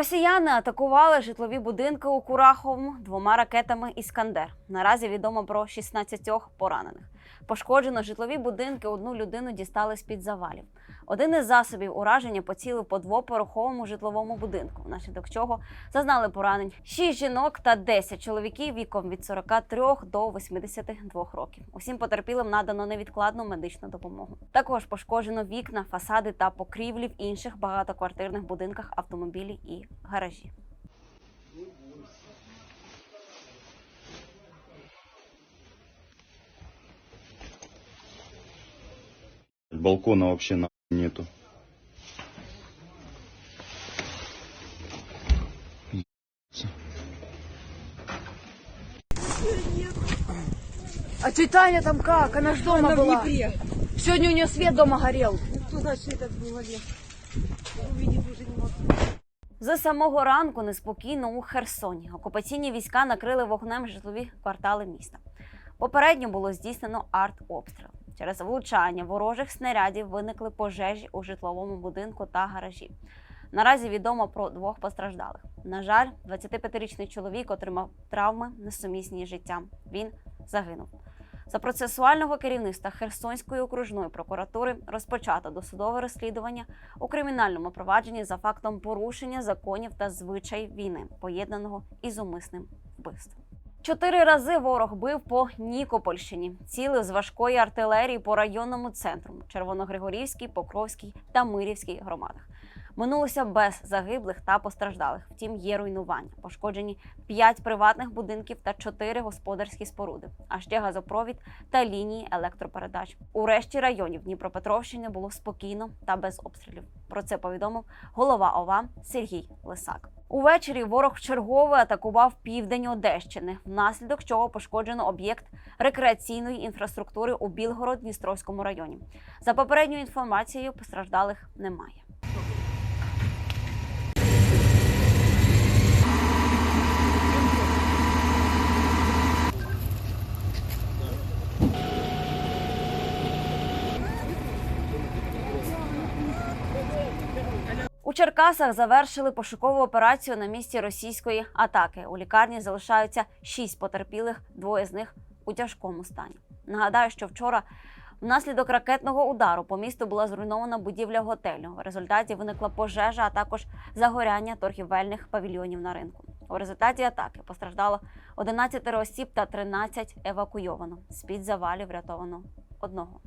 Росіяни атакували житлові будинки у Кураховому двома ракетами Іскандер. Наразі відомо про 16 поранених. Пошкоджено житлові будинки. Одну людину дістали з під завалів. Один із засобів ураження поцілив по двоповерховому житловому будинку, внаслідок чого зазнали поранень 6 жінок та 10 чоловіків віком від 43 до 82 років. Усім потерпілим надано невідкладну медичну допомогу. Також пошкоджено вікна, фасади та покрівлі в інших багатоквартирних будинках, автомобілі і гаражі. Балкона вообще на нету. А тетя Таня там как? Она ж дома была. Сегодня у нее свет дома горел. Туда света в голове. Увидеть уже не могу. З самого ранку неспокійно у Херсоні. Окупаційні війська накрили вогнем житлові квартали міста. Попередньо було здійснено артобстріл. Через влучання ворожих снарядів виникли пожежі у житловому будинку та гаражі. Наразі відомо про двох постраждалих. На жаль, 25-річний чоловік отримав травми несумісні з життям. Він загинув. За процесуального керівництва Херсонської окружної прокуратури розпочато досудове розслідування у кримінальному провадженні за фактом порушення законів та звичаїв війни, поєднаного із умисним вбивством. Чотири рази ворог бив по Нікопольщині, цілив з важкої артилерії по районному центру Червоногригорівській, Покровській та Мирівській громадах. Минулося без загиблих та постраждалих. Втім, є руйнування. Пошкоджені п'ять приватних будинків та чотири господарські споруди, а ще газопровід та лінії електропередач. У решті районів Дніпропетровщини було спокійно та без обстрілів. Про це повідомив голова ОВА Сергій Лисак. Увечері ворог чергово атакував південь Одещини, внаслідок чого пошкоджено об'єкт рекреаційної інфраструктури у Білгород-Дністровському районі. За попередньою інформацією, постраждалих немає. У Черкасах завершили пошукову операцію на місці російської атаки. У лікарні залишаються шість потерпілих, двоє з них у тяжкому стані. Нагадаю, що вчора внаслідок ракетного удару по місту була зруйнована будівля готелю. В результаті виникла пожежа, а також загоряння торгівельних павільйонів на ринку. У результаті атаки постраждало 11 осіб та 13 евакуйовано. З під завалів врятовано одного.